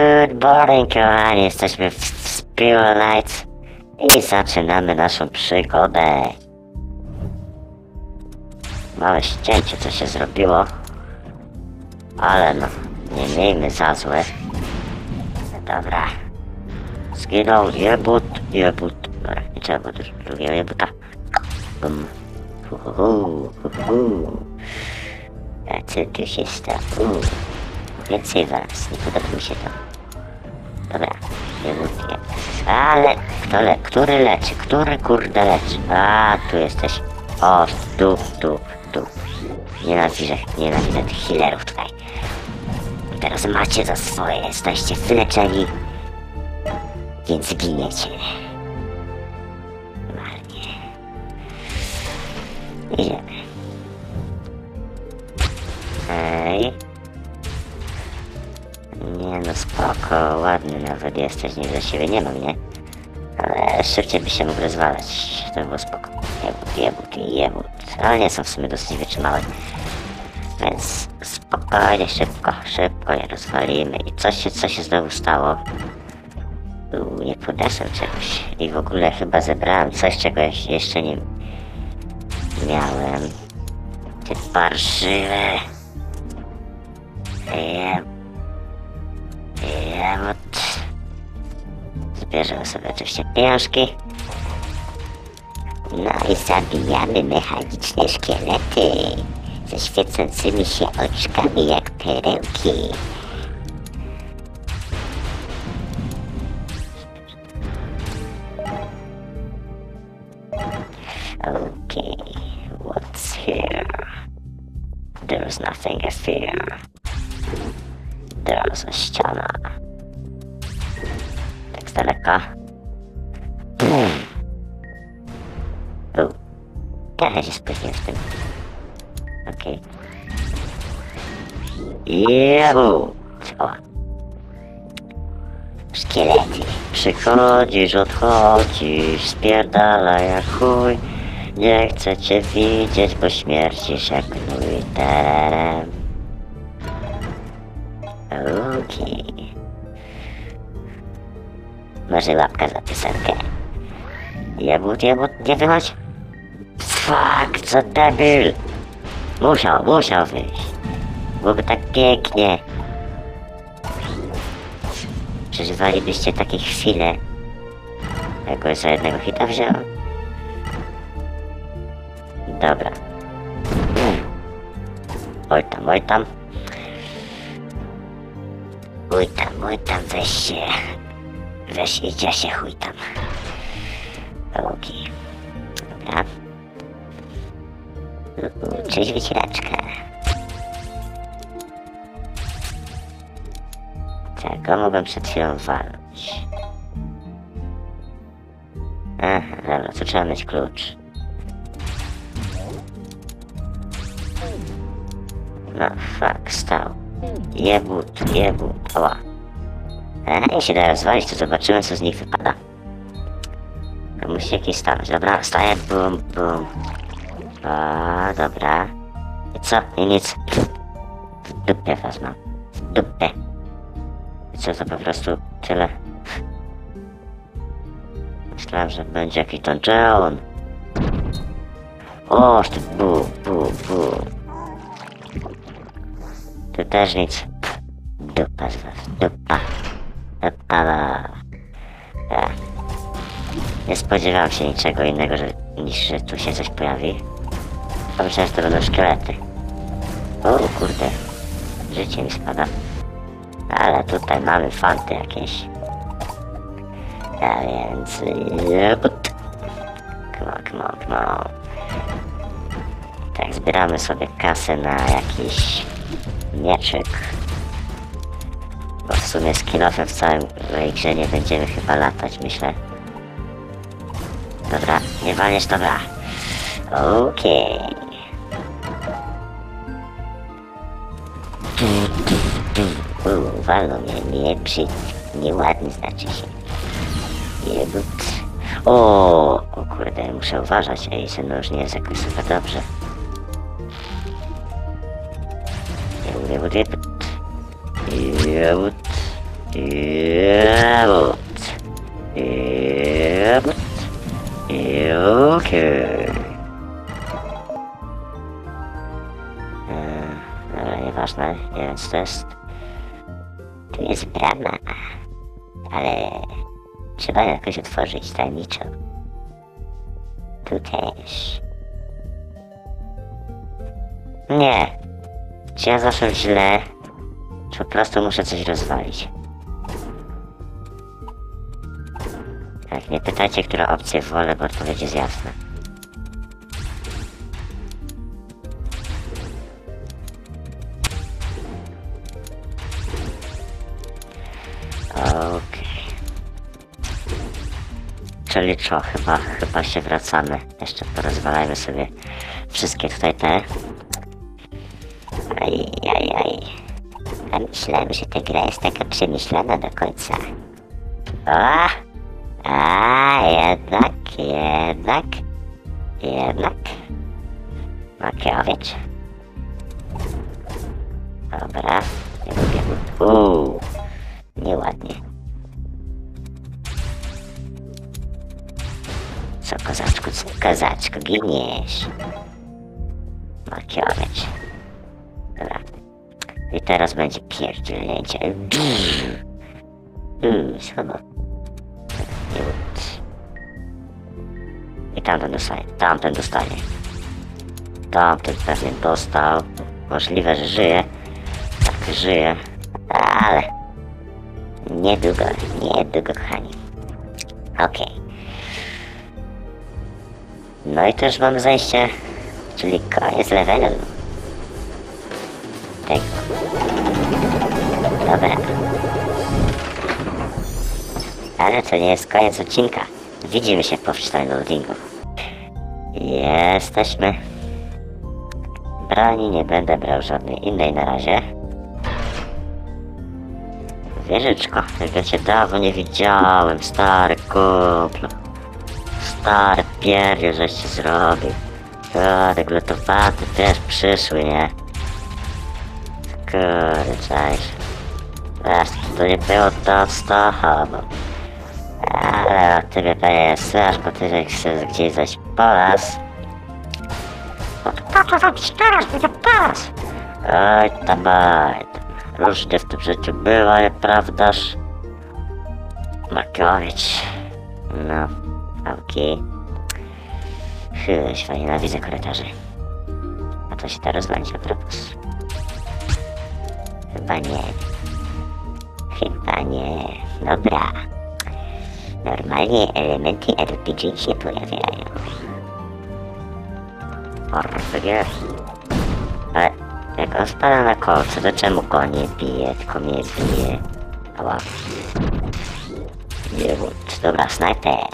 Good morning, kochani, jesteśmy w Spiral Nights i zaczynamy naszą przygodę. Małe ścięcie, co się zrobiło, ale no, nie miejmy za złe. Dobra. Zginął jebut, jebut. Dobra, nie trzeba było dru- drugiego jebuta. Bum. Hu, hu, hu, hu, hu. A co tu się stało? Więcej was, nie podoba mi się to. Dobra. Ale kto le który leczy? Który kurde leczy? A, tu jesteś. O, tu, tu, tu. Nienawidzę, nienawidzę tych healerów tutaj. Teraz macie za swoje, jesteście wyleczeni. Więc giniecie. Nawet jesteś, nie dla siebie nie mam, nie? Ale szybciej by się mógł rozwalać, to by było spoko. Jebut, jebut i jebut. Ale nie są w sumie dosyć wytrzymałe. Więc spokojnie, szybko, szybko je rozwalimy. I coś się, co się znowu stało. Tu nie podeszłem czegoś. I w ogóle chyba zebrałem coś, czego ja jeszcze nie miałem. Ty parszywe. Jeb... Zbierzemy sobie oczywiście pieniążki. No i zabijamy mechaniczne szkielety ze świecącymi się oczkami jak perełki. Okay, what's here? There's nothing to fear. There's a ściana. Z daleka. U. Ja się spóźniłem z tym. Okej. Jebu! Ciała. Szkielety. Przychodzisz, odchodzisz, spierdala jak chuj. Nie chcę cię widzieć, bo śmiercisz jak gnój terem. Okej. Może łapka za piosenkę. Jebut, jebut, nie wychodź. Fuck, co debil. Musiał, musiał wyjść. Byłoby tak pięknie. Przeżywalibyście takie chwile. Jak za jednego hita wziął. Dobra. Oj tam, oj tam. Oj tam, oj tam, weź się. Weź idzie się, chuj tam. Okej. Dobra. Cześć wycieraczka. Czego mogłem przed chwilą walnąć? Aha, dobra, to trzeba mieć klucz. No, fuck, stał. Jebut, jebut, oła. E, i się da rozwalić, to zobaczymy, co z nich wypada. To musi jakiś stanąć. Dobra, staję, bum, bum. O, dobra. I co? I nic. W dupie wezmę. W dupie. I co, to po prostu tyle? Myślałem, że będzie jakiś John. O, ty bu, bu, bu. Tu też nic. Dupa z was. Dupa. Nie spodziewałem się niczego innego, że, niż że tu się coś pojawi. Pomyślałem, że to będą szkielety. O kurde. Życie mi spada. Ale tutaj mamy fanty jakieś. A więc... Come on, come on, come on. Tak, zbieramy sobie kasę na jakiś mieczyk. Bo w sumie z kilofem w całym grze nie będziemy chyba latać, myślę. Dobra, nie walisz, dobra. Okej. Uuu, walą mnie, nie brzyd, nieładny znaczy się. Jebut. O, o kurde, muszę uważać, ej, no już nie jest jakoś super dobrze. Jebut, jebut, jebut. Jebut. Jebut. Jebut. Okej. Eee, Dobra, nieważne, nie wiem co to jest. Tu jest brama, ale trzeba ją jakoś otworzyć tajemniczo. Tu też. Nie. Czy ja zaszłem źle? Czy po prostu muszę coś rozwalić? Nie pytajcie, która opcję wolę, bo odpowiedź jest jasna. Okej. Czyli co, chyba, chyba się wracamy. Jeszcze porozwalajmy sobie wszystkie tutaj te. Aj, aj, aj. A myślałem, że ta gra jest taka przemyślana do końca. O! A, jednak, jednak, jednak. Makiewicz. Dobra, nie lubię. Uuu, nieładnie. Co, kozaczku, co, kozaczku, giniesz. Makiewicz. Dobra. I teraz będzie pierdzielnięcie. Uuu, słabo. Tamten dostaje, tamten dostaje. Tamten pewnie dostał. Możliwe, że żyje. Tak, żyje. Ale... Niedługo, niedługo, kochani. Okej. No i też mamy zajście, czyli koniec levelu. Tego. Dobra. Ale to nie jest koniec odcinka. Widzimy się po wczytaniu loadingu. Jesteśmy. Broni nie będę brał żadnej innej na razie. Wieżyczko, jak cię dawno nie widziałem, stary kumplu. Stary pierdziel, żeś ci zrobił. Kurde, glutowaty też przyszły, nie? Czaisz. Wiesz, to nie było to z tobą. Ale pewnie jest straż, bo ty jak chcesz gdzieś zaś po las. Po co zrobić teraz, będzie teraz? Oj tam, oj. Różnie w tym życiu bywa, nieprawdaż? Makowicz. No, okej. Okay. Chyba nienawidzę korytarzy. A to się teraz będzie a propos. Chyba nie. Chyba nie. Dobra. Normalnie elementy RPG się pojawiają. RPG. Ale jak on spada na kolce, to czemu go nie bije, tylko mnie bije? Ała. Nie wód. Dobra, snajper.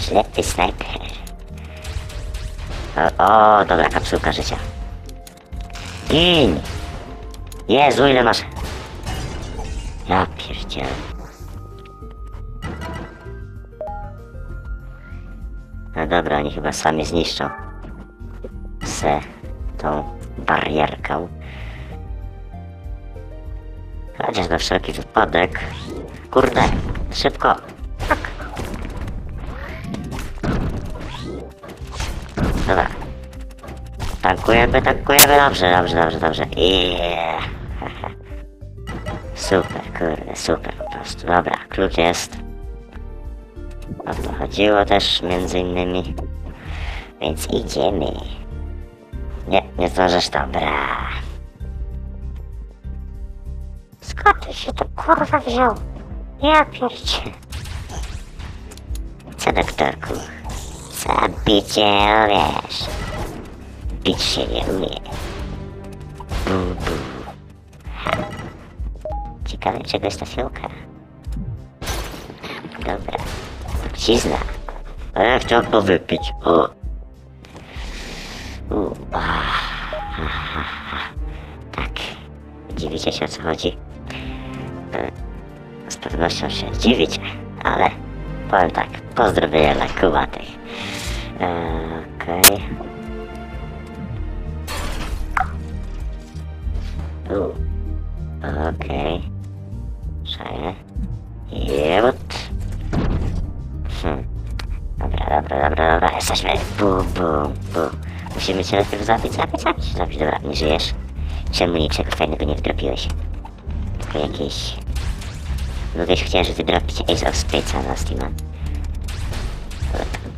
Ślepy snajper. O, o, dobra, kapsułka życia. Gin! Jezu, ile masz? Ja pierdzielę. Dobra, oni chyba sami zniszczą se tą barierkę. Chociaż na wszelki wypadek. Kurde, szybko. Tak. Dobra. Tankujemy, tankujemy, dobrze, dobrze, dobrze, dobrze. Yeah. Super, kurde, super po prostu. Dobra, klucz jest. O to chodziło też między innymi. Więc idziemy. Nie, nie zdążysz, dobra. Skąd się to kurwa wziął? Ja pierdzie. Co doktorku? Co bicie umiesz? Bić się nie umie. Bu, bu. Ciekawe czegoś ta fiolka. Dobra. Cizna. A ja chciałem to wypić. O. U. Tak. Dziwicie się o co chodzi? E, Z pewnością się dziwicie, ale powiem tak. Pozdrowienia dla kubatych. Bum, bum, bum. Musimy cię najpierw zabić, zabić, zabić, zabić. Dobra, nie żyjesz? Czemu niczego fajnego nie wdropiłeś? Tylko jakieś... No wiesz, chciałem, wydropić Ace of Space'a na Steama.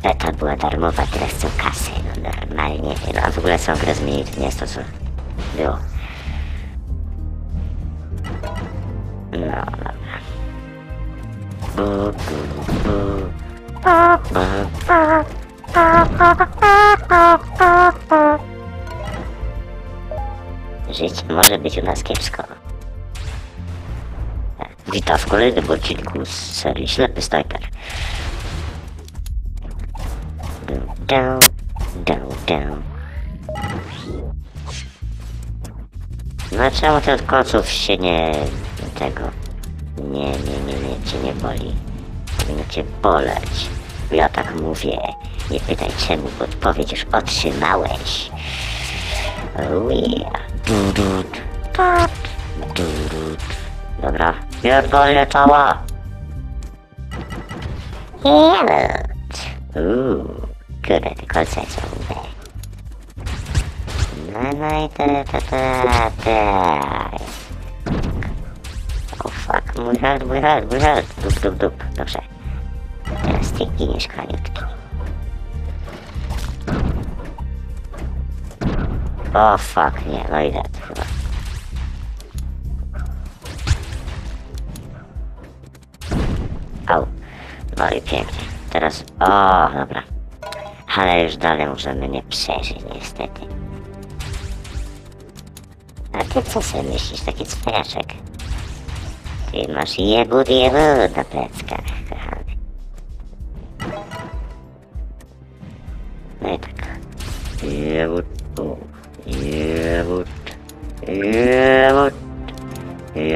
Beta była darmowa, teraz chcą kasy, no normalnie. No a w ogóle są grę zmienili, to nie jest to, co było. No, dobra. Bu, bu, bu. Bu, bu. Życie może być u nas kiepsko. Witam w kolejnym odcinku z serii Ślepy Snajper. Down, down, down. No czemu ten końców się nie... tego... Nie, nie, nie, nie, cię nie boli. Powinno cię boleć. Ja tak mówię. Nie pytaj czemu, bo odpowiedź już otrzymałeś. Oh. Dobra, pierdolnie cała. Jelot. Uuu, kurde, te kolce ube. No, no i te, te, te, te. O fuck, mój health, mój health, mój health. Dup, dup, dup, dobrze. Teraz ty giniesz, kaniutki. O fuck, nie, no idę chyba. Au. No i pięknie. Teraz... O, dobra. Ale już dalej możemy nie przeżyć, niestety. A ty co sobie myślisz, taki cwaniaczek? Ty masz jebut jebut na pleckach,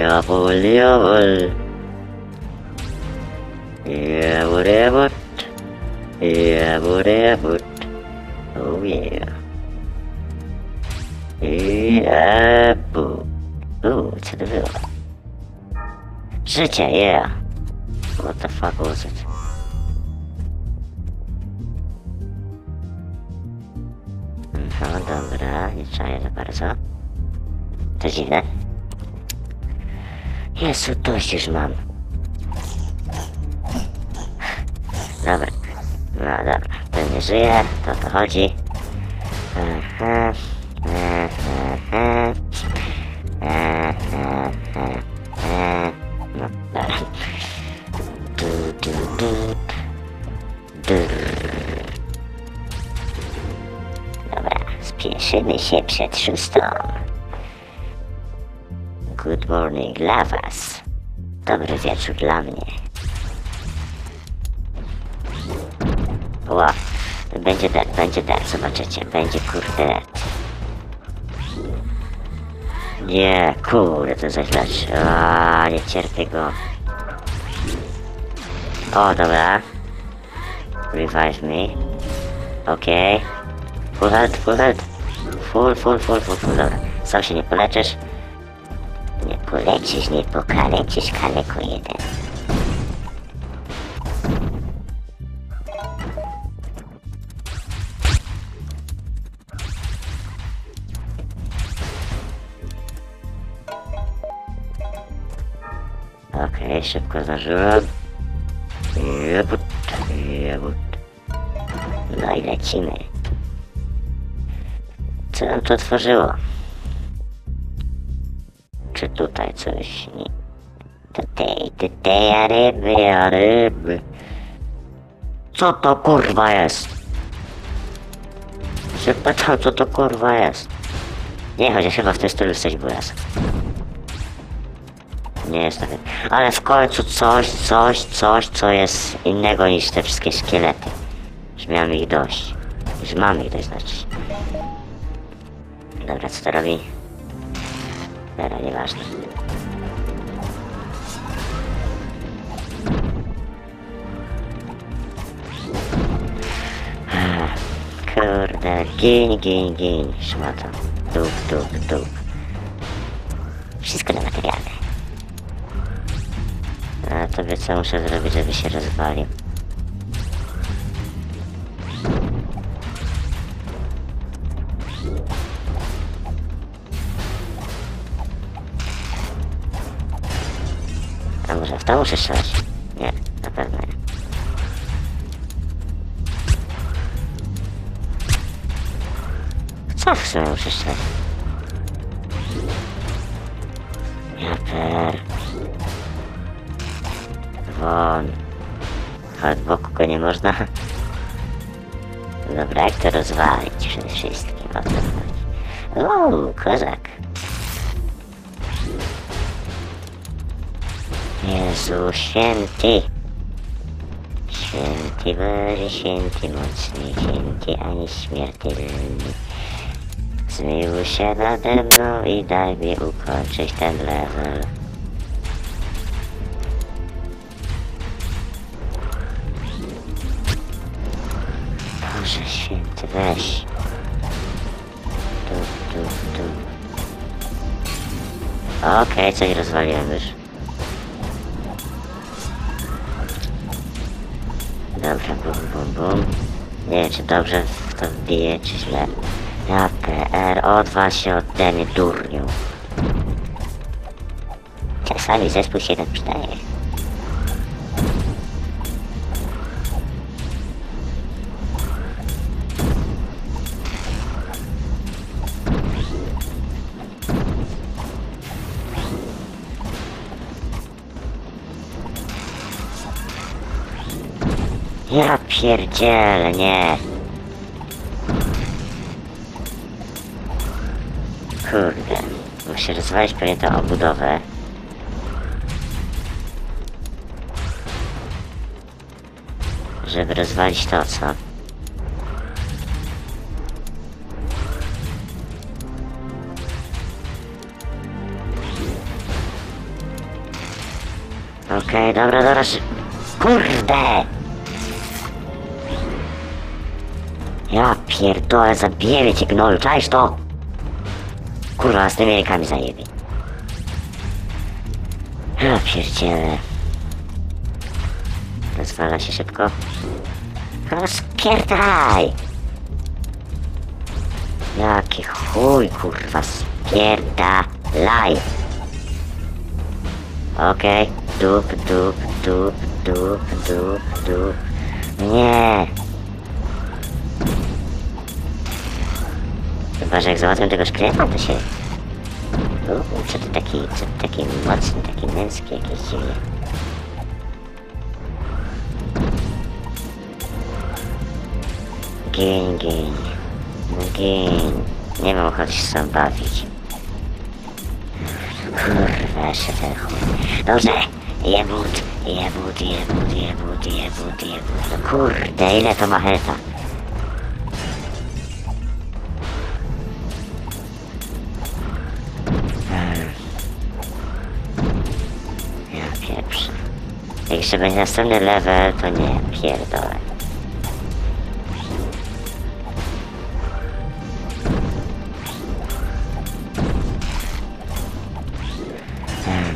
jabul, jabul. Jebut, jebut, jebut, jebut. Oh yeah. Uuu, co to było? Życie, yeah. What the fuck was it? No dobra, nie czaję za bardzo. To dziwne. Jezu, dość już mam. Dobra. No dobra, ten nie żyje, to o to chodzi. No dobra. Dobra, spieszymy się przed szóstą. Morning dla was. Dobry wieczór dla mnie. Ła, będzie dead, będzie dead, zobaczycie, będzie kurde dead. Nie, kurde, to zaś A, nie cierpię go. O, dobra. Revive me. Okej. Full health, full health. Full, full, full, full, full, dobra. Sam się nie poleczysz. Nie poleczysz, nie pokaleczysz, kaleko jeden. Okej, szybko zdążyłem. Jebut, jebut. No i lecimy. Co nam to otworzyło? Czy tutaj coś. Tutaj, tutaj, a ryby, a ryby. Co to kurwa jest? Się pytam, co to kurwa jest. Nie, chociaż chyba w tym stylu coś było jasne. Nie jest tak. Ale w końcu coś, coś, coś, co jest innego niż te wszystkie szkielety. Już miałem ich dość. Już mam ich dość, znaczy. Dobra, co to robi? Dobra, nieważne. Kurde, gin, gin, gin, szmata. Duk, duk, duk. Wszystko na materialne. A tobie co muszę zrobić, żeby się rozwalił. Może w to muszę strzelać? Nie, na pewno nie. Co w sumie muszę strzelać? Ja per... Won. Od boku go nie można. Dobra, jak to rozwalić przede wszystkim? O, kozak. Jezu święty. Święty Boże, święty mocny, święty ani śmiertelny. Zmiłuj się nade mną i daj mi ukończyć ten level. Boże święty, weź. Tu, tu, tu. Okej, coś rozwaliłem już. Dobra, bum, bum, bum. Nie wiem, czy dobrze w to wbiję, czy źle. Ja PR, odwal się ode mnie, durniu. Czasami zespół się tak przydaje. Ja pierdzielę, nie. Kurde. Muszę rozwalić pewnie tę obudowę. Żeby rozwalić to, co? Okej, dobra, dobra, szy- Kurde! Ja pierdolę, zabiję cię gnoju, czaisz to? Kurwa, z tymi rękami zajebie. Ja pierdzielę. Rozwala się szybko. Rozpierdaj! Jaki chuj, kurwa, spierdalaj! Okej, dup, dup, dup, dup, dup, dup. Nie! Chyba, że jak załatwię tego szkieleta, to się... U, co ty taki, co ty taki mocny, taki męski jakiś dziwnie. Gin, gin. No gin. Nie mam ochoty się sam bawić. Kurwa, jeszcze ten chuj. Dobrze. Jebut, jebut, jebut, jebut, jebut, jebut. No kurde, ile to ma heta? Jeszcze będzie następny level, to nie, pierdolę. Hmm,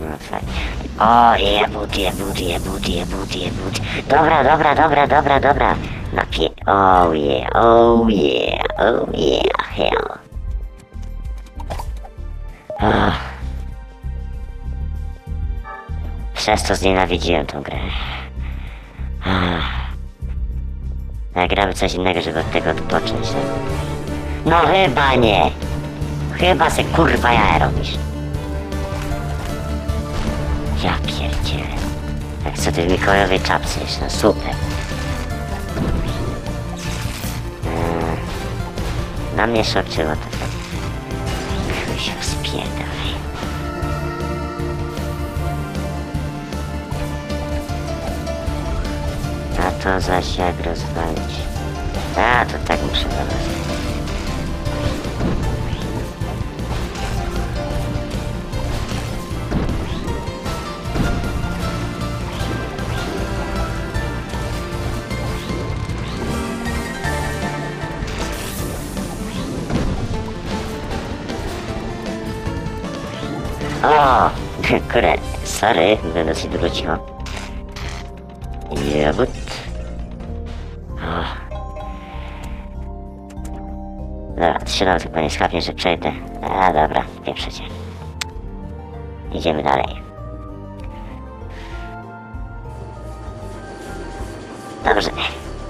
No fajnie. O, jebut, jebut, jebut, jebut, jebut. Dobra, dobra, dobra, dobra, dobra. Napie... Oh yeah, oh yeah, oh yeah, hell. Ah. Przez to znienawidziłem tą grę. Nagramy coś innego, żeby od tego odpocząć. No chyba nie. Chyba se kurwa ja robisz. Ja pierdzielę. Jak co ty w Mikołajowej czapce no super. Eee, Na mnie szokczyło to tak. To zaś jak rozwalić. A, to tak muszę robić. O, Kurde, sorry, byłem dosyć długo. Jebut. Dobra, trzy razy chyba nie skapnie, że przejdę. A dobra, pieprzecie. Idziemy dalej. Dobrze,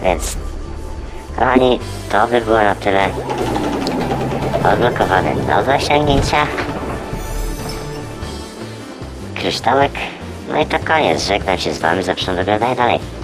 więc kochani, to by było na tyle. Odblokowany do zasięgnięcia. Kryształek. No i to koniec. Żegnam się z wami, zapraszam do dalej.